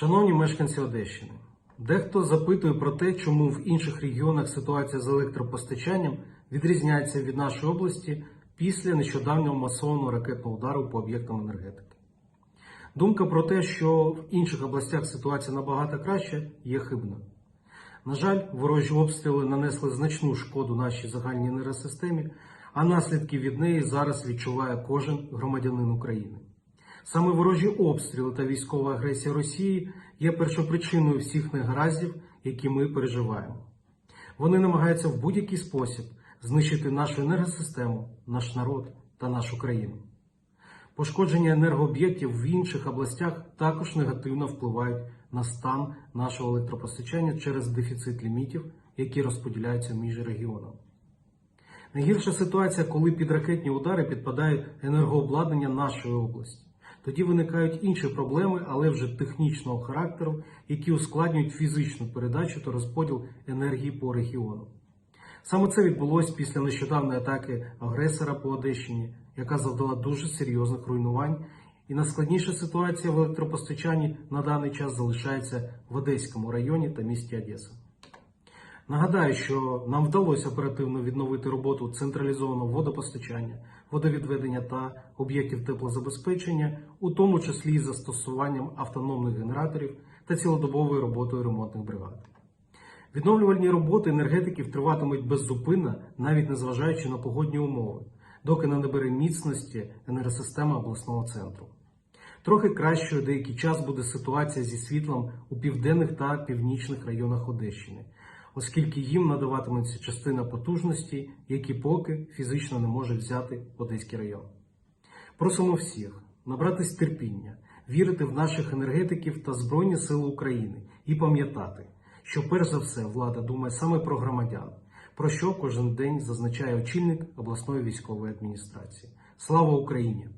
Шановні мешканці Одещини, дехто запитує про те, чому в інших регіонах ситуація з електропостачанням відрізняється від нашої області після нещодавнього масованого ракетного удару по об'єктам енергетики. Думка про те, що в інших областях ситуація набагато краща, є хибна. На жаль, ворожі обстріли нанесли значну шкоду нашій загальній енергосистемі, а наслідки від неї зараз відчуває кожен громадянин України. Саме ворожі обстріли та військова агресія Росії є першопричиною всіх негараздів, які ми переживаємо. Вони намагаються в будь-який спосіб знищити нашу енергосистему, наш народ та нашу країну. Пошкодження енергооб'єктів в інших областях також негативно впливають на стан нашого електропостачання через дефіцит лімітів, які розподіляються між регіонами. Найгірша ситуація, коли під ракетні удари підпадає енергообладнання нашої області. Тоді виникають інші проблеми, але вже технічного характеру, які ускладнюють фізичну передачу та розподіл енергії по регіону. Саме це відбулося після нещодавної атаки агресора по Одещині, яка завдала дуже серйозних руйнувань, і найскладніша ситуація в електропостачанні на даний час залишається в Одеському районі та місті Одеса. Нагадаю, що нам вдалося оперативно відновити роботу централізованого водопостачання, водовідведення та об'єктів теплозабезпечення, у тому числі із застосуванням автономних генераторів та цілодобовою роботою ремонтних бригад. Відновлювальні роботи енергетиків триватимуть беззупинно, навіть незважаючи на погодні умови, доки не набере міцності енергосистема обласного центру. Трохи кращою деякий час буде ситуація зі світлом у південних та північних районах Одещини, оскільки їм надаватиметься частина потужності, які поки фізично не може взяти Одеський район. Просимо всіх набратись терпіння, вірити в наших енергетиків та Збройні Сили України і пам'ятати, що перш за все влада думає саме про громадян, про що кожен день зазначає очільник обласної військової адміністрації. Слава Україні!